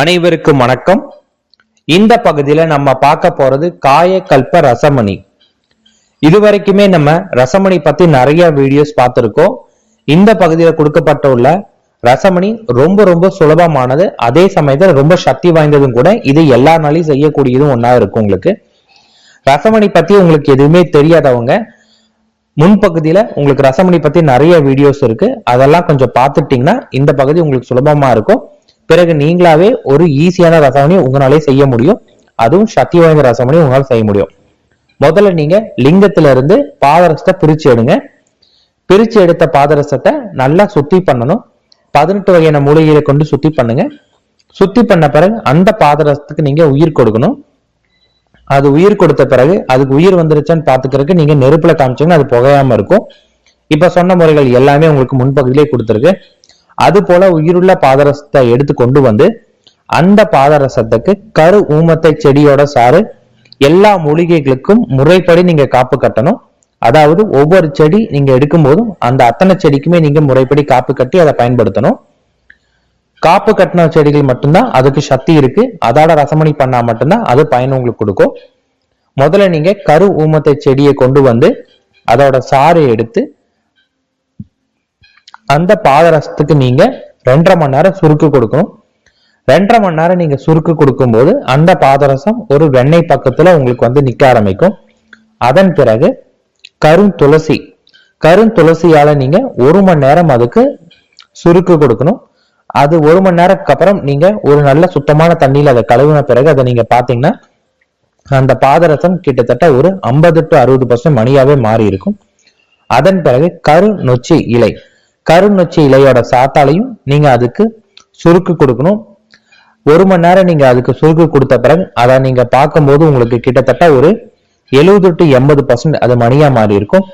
அனைவருக்கும் வணக்கம். இந்த பகுதியில நம்ம பார்க்க போறது காயக்கல்ப ரசமணி. இதுவரைக்குமே நம்ம ரசமணி பத்தி நிறைய வீடியோஸ் பார்த்துருக்கோம். இந்த பகுதியில கொடுக்கப்பட்டுள்ள ரசமணி ரொம்ப ரொம்ப சுலபமானது. அதே சமயத்துல ரொம்ப சக்தி வாய்ந்ததும் கூட இது எல்லா நாளையும் செய்யக்கூடியதும் ஒன்னா இருக்கும் உங்களுக்கு. ரசமணி பத்தி உங்களுக்கு எதுவுமே தெரியாதவங்க முன்பகுதியில உங்களுக்கு ரசமணி பத்தி நிறைய வீடியோஸ் இருக்கு. அதெல்லாம் கொஞ்சம் பார்த்துட்டீங்கன்னா இந்த பகுதி உங்களுக்கு சுலபமா இருக்கும். பிறகு நீங்களாவே ஒரு ஈஸியான ரசாவணியை உங்களாலே செய்ய முடியும். அதுவும் சக்தி வாய்ந்த ரசாவணியை உங்களால் செய்ய முடியும். முதல்ல நீங்க லிங்கத்துல இருந்து பாதரசத்தை பிரிச்சு எடுங்க. பிரிச்சு எடுத்த பாதரசத்தை நல்லா சுத்தி பண்ணணும். பதினெட்டு வகையான மூலிகைகளை கொண்டு சுத்தி பண்ணுங்க. சுத்தி பண்ண பிறகு அந்த பாதரசத்துக்கு நீங்க உயிர் கொடுக்கணும். அது உயிர் கொடுத்த பிறகு அதுக்கு உயிர் வந்துருச்சான்னு பாத்துக்கிறதுக்கு நீங்க நெருப்புல காமிச்சீங்கன்னா அது புகையாம இருக்கும். இப்ப சொன்ன முறைகள் எல்லாமே உங்களுக்கு முன்பகுதியிலே கொடுத்துருக்கு. அது போல உயிருள்ள பாதரசத்தை எடுத்து கொண்டு வந்து அந்த பாதரசத்துக்கு கரு ஊமத்தை செடியோட சாறு எல்லா மூலிகைகளுக்கும் முறைப்படி நீங்க காப்பு கட்டணும். அதாவது ஒவ்வொரு செடி நீங்க எடுக்கும் போதும் அந்த அத்தனை செடிக்குமே நீங்க முறைப்படி காப்பு கட்டி அதை பயன்படுத்தணும். காப்பு கட்டின செடிகள் மட்டும்தான் அதுக்கு சக்தி இருக்கு. அதோட ரசமணி பண்ணா மட்டும்தான் அது பயன் உங்களுக்கு கொடுக்கும். முதல்ல நீங்க கரு ஊமத்தை செடியை கொண்டு வந்து அதோட சாறை எடுத்து அந்த பாதரசத்துக்கு நீங்க ரெண்டரை மணி நேரம் சுருக்கு கொடுக்கணும். ரெண்டரை மணி நேரம் நீங்க சுருக்கு கொடுக்கும்போது அந்த பாதரசம் ஒரு வெண்ணெய் பக்கத்துல உங்களுக்கு வந்து நிக்க ஆரம்பிக்கும். அதன் பிறகு கரும் துளசி கரும் துளசியால நீங்க ஒரு மணி நேரம் அதுக்கு சுருக்கு கொடுக்கணும். அது ஒரு மணி நேரத்துக்கு அப்புறம் நீங்க ஒரு நல்ல சுத்தமான தண்ணியில அதை கழுவின பிறகு அதை நீங்க பாத்தீங்கன்னா அந்த பாதரசம் கிட்டத்தட்ட ஒரு ஐம்பது டு அறுபது பர்சன்ட் மணியாவே மாறி இருக்கும் அதன் பிறகு கரு நொச்சி இலை கருநொச்சி இலையோட சாத்தாலையும் நீங்க அதுக்கு சுருக்கு கொடுக்கணும். ஒரு மணி நேரம் நீங்க அதுக்கு சுருக்கு கொடுத்த பிறகு அதை நீங்க பார்க்கும்போது உங்களுக்கு கிட்டத்தட்ட ஒரு எழுபது டு எண்பது பர்சன்ட் அது மணியா மாறி இருக்கும்.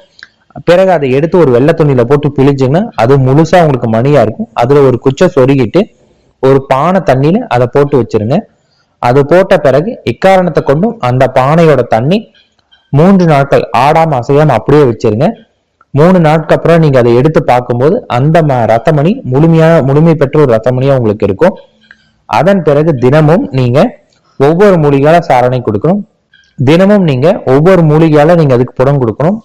பிறகு அதை எடுத்து ஒரு வெள்ளை துணியில போட்டு பிழிஞ்சிங்கன்னா அது முழுசா உங்களுக்கு மணியா இருக்கும். அதுல ஒரு குச்சை சொருகிட்டு ஒரு பானை தண்ணியில அதை போட்டு வச்சிருங்க. அது போட்ட பிறகு இக்காரணத்தை கொண்டும் அந்த பானையோட தண்ணி மூன்று நாட்கள் ஆடாம அசையாம அப்படியே வச்சிருங்க. மூணு நாட்கு அப்புறம் நீங்க அதை எடுத்து பார்க்கும்போது அந்த ம- ரத்தமணி முழுமையா முழுமை பெற்ற ஒரு ரத்தமணியா உங்களுக்கு இருக்கும். அதன் பிறகு தினமும் நீங்க ஒவ்வொரு மூலிகையால சாரணை கொடுக்கணும். தினமும் நீங்க ஒவ்வொரு மூலிகையால நீங்க அதுக்கு புடம் கொடுக்கணும்.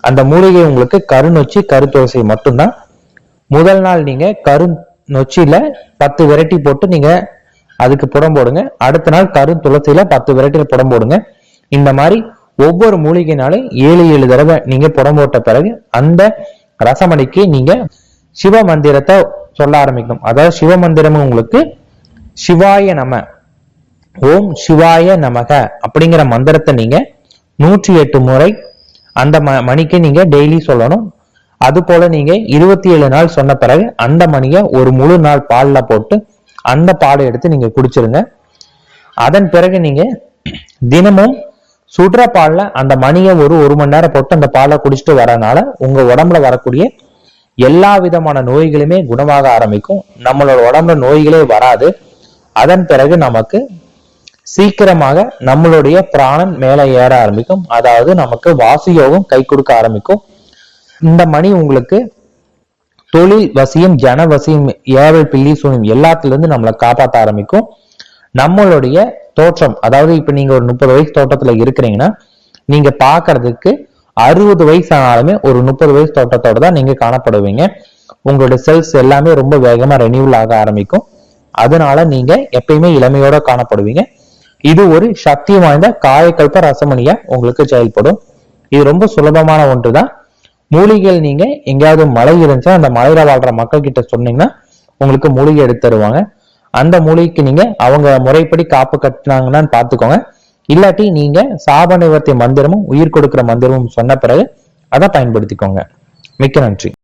அந்த மூலிகை உங்களுக்கு கருநொச்சி கருத்துளசி மட்டும்தான். முதல் நாள் நீங்க கரு நொச்சியில பத்து விரட்டி போட்டு நீங்க அதுக்கு புடம் போடுங்க. அடுத்த நாள் கரு துளசியில பத்து விரட்டியில புடம் போடுங்க. இந்த மாதிரி ஒவ்வொரு மூலிகைனாலும் ஏழு ஏழு தடவை நீங்க புடம் போட்ட பிறகு அந்த ரசமணிக்கு நீங்க சிவ மந்திரத்தை சொல்ல ஆரம்பிக்கணும். அதாவது சிவ மந்திரமும் உங்களுக்கு சிவாய நம ஓம் சிவாய நமக அப்படிங்கிற மந்திரத்தை நீங்க நூற்றி எட்டு முறை அந்த ம மணிக்கு நீங்க டெய்லி சொல்லணும். அது போல நீங்க இருபத்தி ஏழு நாள் சொன்ன பிறகு அந்த மணியை ஒரு முழு நாள் பால்ல போட்டு அந்த பாலை எடுத்து நீங்க குடிச்சிருங்க. அதன் பிறகு நீங்க தினமும் சுடுற பால்ல அந்த மணியை ஒரு ஒரு மணி நேரம் போட்டு அந்த பாலை குடிச்சிட்டு வரனால உங்க உடம்புல வரக்கூடிய எல்லா விதமான நோய்களுமே குணமாக ஆரம்பிக்கும். நம்மளோட உடம்புல நோய்களே வராது. அதன் பிறகு நமக்கு சீக்கிரமாக நம்மளுடைய பிராணன் மேலே ஏற ஆரம்பிக்கும். அதாவது நமக்கு வாசியோகம் கை கொடுக்க ஆரம்பிக்கும். இந்த மணி உங்களுக்கு தொழில் வசியம் ஜன வசியம் ஏவல் பில்லி சூனியம் எல்லாத்துலேருந்து நம்மளை காப்பாற்ற ஆரம்பிக்கும். நம்மளுடைய தோற்றம் அதாவது இப்ப நீங்க ஒரு முப்பது வயசு தோட்டத்துல இருக்கிறீங்கன்னா நீங்க பாக்குறதுக்கு அறுபது வயசு ஆனாலுமே ஒரு முப்பது வயசு தோட்டத்தோட தான் நீங்க காணப்படுவீங்க. உங்களோட செல்ஸ் எல்லாமே ரொம்ப வேகமா ரெனியூவல் ஆக ஆரம்பிக்கும். அதனால நீங்க எப்பயுமே இளமையோட காணப்படுவீங்க. இது ஒரு சக்தி வாய்ந்த காயக்கல்ப ரசமணியா உங்களுக்கு செயல்படும். இது ரொம்ப சுலபமான ஒன்று தான் மூலிகைகள் நீங்க எங்கேயாவது மழை இருந்துச்சுன்னா அந்த மலையில வாழ்ற மக்கள் கிட்ட சொன்னீங்கன்னா உங்களுக்கு மூலிகை எடுத்து தருவாங்க. அந்த மூலிகைக்கு நீங்க அவங்க முறைப்படி காப்பு கட்டினாங்கன்னு பாத்துக்கோங்க இல்லாட்டி நீங்க சாப நிவர்த்தி மந்திரமும் உயிர் கொடுக்கிற மந்திரமும் சொன்ன பிறகு அதை பயன்படுத்திக்கோங்க. மிக்க நன்றி.